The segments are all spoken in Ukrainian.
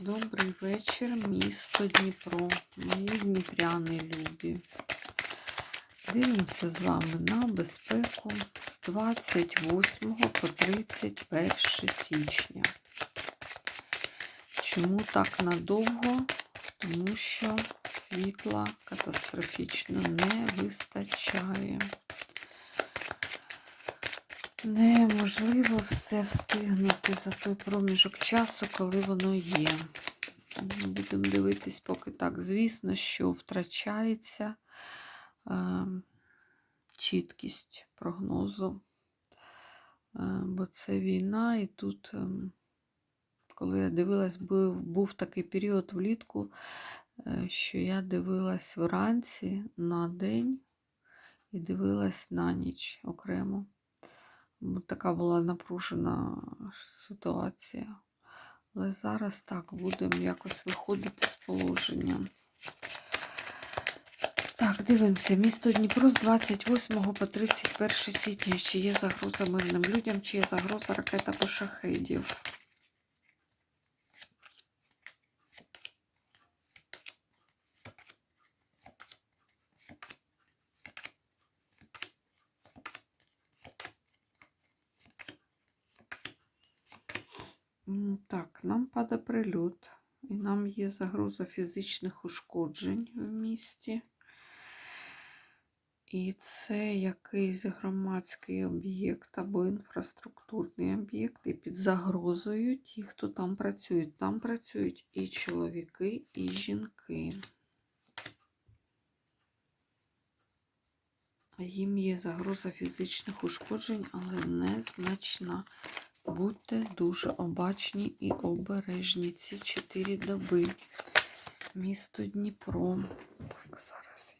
Добрий вечір, місто Дніпро. Мої дніпряни любі. Дивимося з вами на безпеку з 28 по 31 січня. Чому так надовго? Тому що світла катастрофічно не вистачає. Неможливо все встигнути за той проміжок часу, коли воно є. Будемо дивитись поки так. Звісно, що втрачається е, чіткість прогнозу, е, бо це війна, і тут, е, коли я дивилась, був, був такий період влітку, е, що я дивилась вранці на день і дивилась на ніч окремо. Така була напружена ситуація. Але зараз так, будемо якось виходити з положення. Так, дивимося. Місто Дніпро з 28 по 31 січня. Чи є загроза мирним людям, чи є загроза ракет або Так, нам падає прильот, і нам є загроза фізичних ушкоджень в місті. І це якийсь громадський об'єкт або інфраструктурний об'єкт, і під загрозою ті, хто там працюють. Там працюють і чоловіки, і жінки. Їм є загроза фізичних ушкоджень, але незначна. Будьте дуже обачні і обережні ці чотири доби. Місто Дніпро. Так, зараз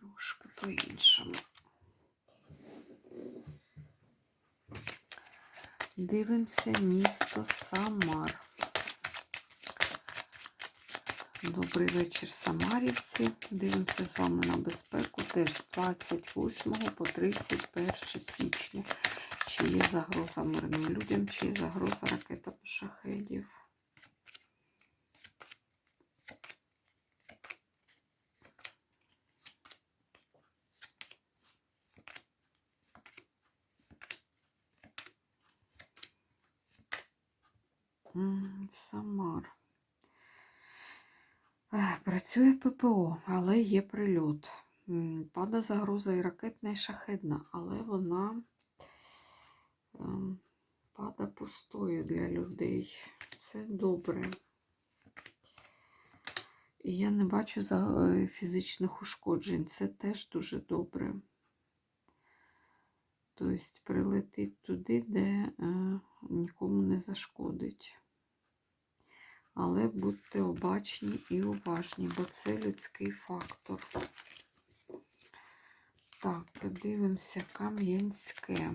трошки по-іншому. Дивимося місто Самар. Добрий вечір, Самарівці. Дивимося з вами на безпеку теж з 28 по 31 січня. Чи є загроза мирним людям, чи є загроза ракета по шахедів. Ех, Працює ППО, але є прильот. Пада загроза і ракетна, і шахедна, але вона ем, пада пустою для людей. Це добре. І я не бачу е, фізичних ушкоджень. Це теж дуже добре. Тобто прилетить туди, де е, нікому не зашкодить. Але будьте обачні і уважні, бо це людський фактор. Так, подивимося Кам'янське.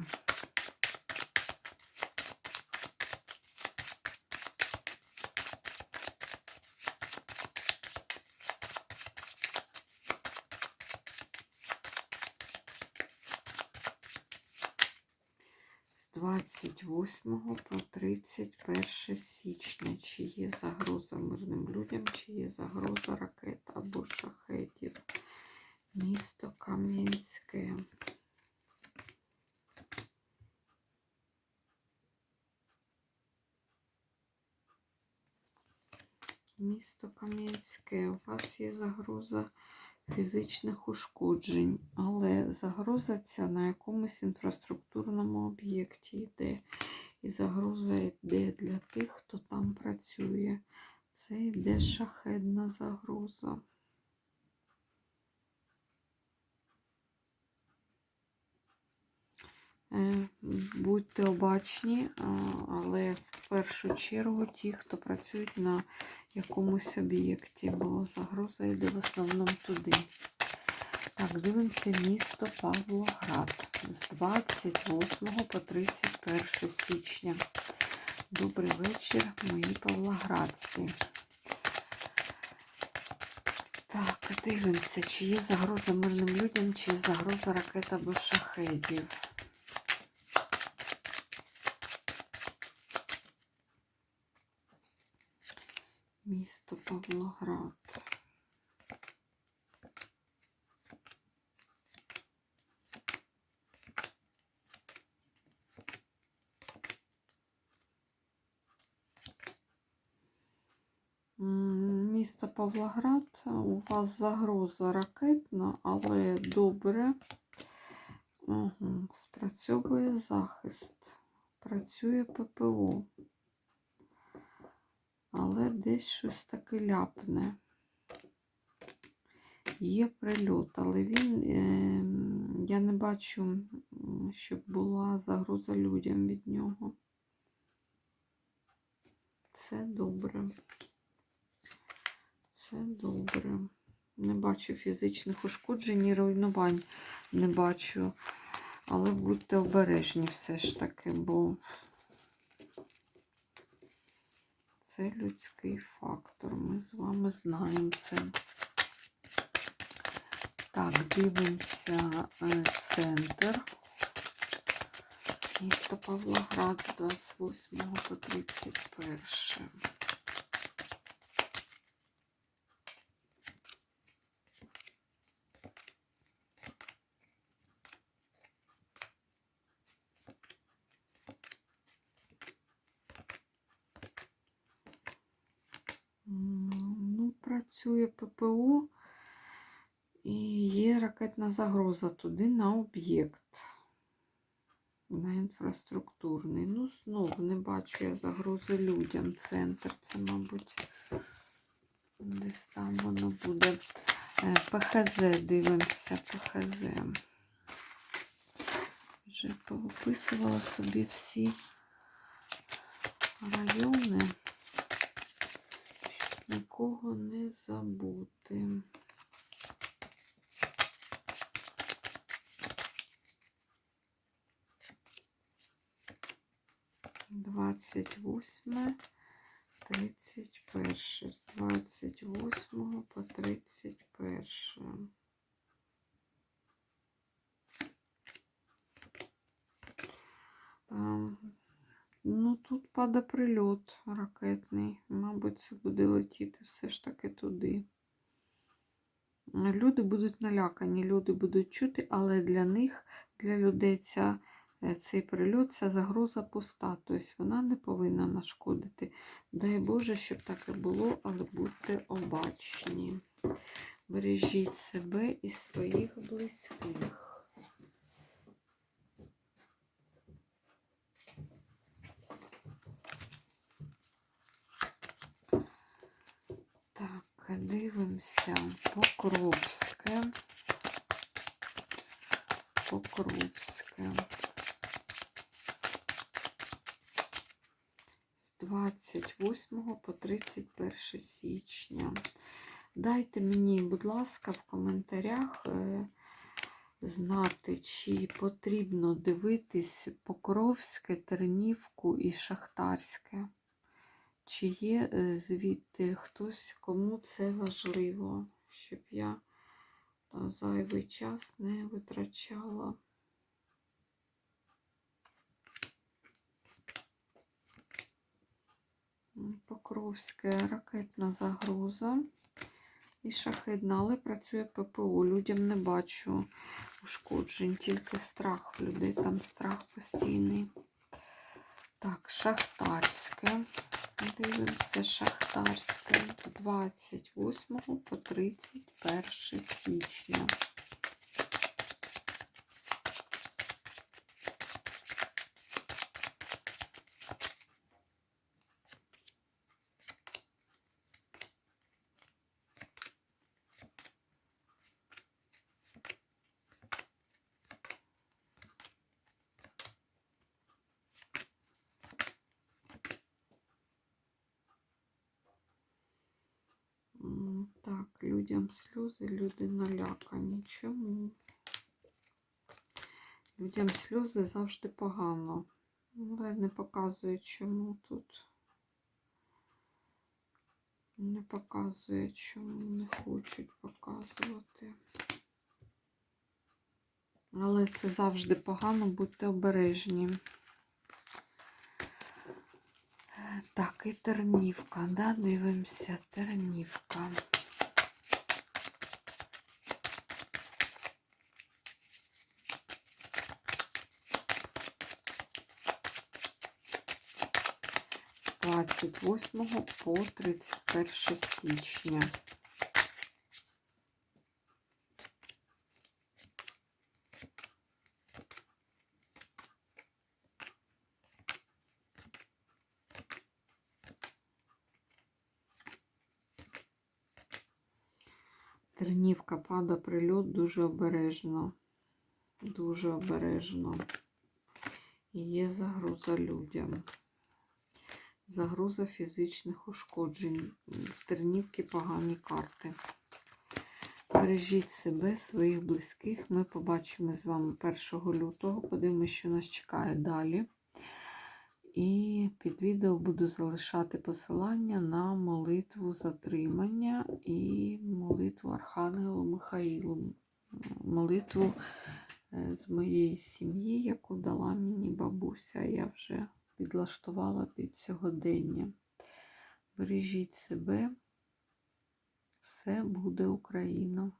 28 по 31 січня. Чи є загроза мирним людям, чи є загроза ракет або шахетів. Місто Кам'янське. Місто Кам'янське. У вас є загроза фізичних ушкоджень, але загроза ця на якомусь інфраструктурному об'єкті йде. І загроза йде для тих, хто там працює. Це йде шахедна загроза. Будьте обачні, але в першу чергу ті, хто працюють на якомусь об'єкті, бо загроза йде в основному туди. Так, дивимося місто Павлоград з 28 по 31 січня. Добрий вечір, мої павлоградці. Так, дивимося, чи є загроза мирним людям, чи є загроза ракет або шахедів. Місто Павлоград. Місто Павлоград, у вас загроза ракетна, але добре. Угу. Спрацьовує захист, працює ППО. Але десь щось таке ляпне. Є прильот, але він, е, я не бачу, щоб була загроза людям від нього. Це добре. Це добре. Не бачу фізичних ушкоджень і руйнувань. Не бачу. Але будьте обережні все ж таки, бо це людський фактор. Ми з вами знаємо це. Так, дивимося е, центр. Місто Павлоград з 28 по 31. М, Ну, працює ППО і є ракетна загроза туди на об'єкт, на інфраструктурний. Ну, знову не бачу я загрози людям. Центр це, мабуть, десь там воно буде. Е, ПХЗ дивимося, ПХЗ. Вже повиписувала собі всі райони, нікого не забути. Двадцять восьме, тридцять перше. З двадцять восьмого по тридцять перше. Ну, тут падає прильот ракетний. Мабуть, це буде летіти все ж таки туди. Люди будуть налякані, люди будуть чути, але для них, для людей, ця, е, цей прильот, ця загроза пуста. Тобто вона не повинна нашкодити. Дай Боже, щоб так і було, але будьте обачні. Бережіть себе і своїх близьких. Так, дивимося. Покровське. Покровське. З 28 по 31 січня. Дайте мені, будь ласка, в коментарях е, знати, чи потрібно дивитись Покровське, Тернівку і Шахтарське. Чи є е, звідти хтось, кому це важливо, щоб я зайвий час не витрачала. Покровське ракетна загроза і шахидна, але працює ППО. Людям не бачу ушкоджень, тільки страх в людей. Там страх постійний. Так, шахтарське. Дивимося шахтарське з 28 по 31 січня. Сльози, люди налякані. Чому? Людям сльози завжди погано. Але не показує, чому тут. Не показує, чому не хочуть показувати. Але це завжди погано, будьте обережні. Так, і тернівка, да, дивимося, тернівка. 28 по 31 січня. Тернівка пада прильот дуже обережно. Дуже обережно. І є загроза людям. Загроза фізичних ушкоджень. В Тернівки погані карти. Бережіть себе, своїх близьких. Ми побачимо з вами 1 лютого. Подивимося, що нас чекає далі. І під відео буду залишати посилання на молитву затримання і молитву Архангелу Михаїлу. Молитву е, з моєї сім'ї, яку дала мені бабуся. Я вже підлаштувала під сьогодення. Бережіть себе, все буде Україна.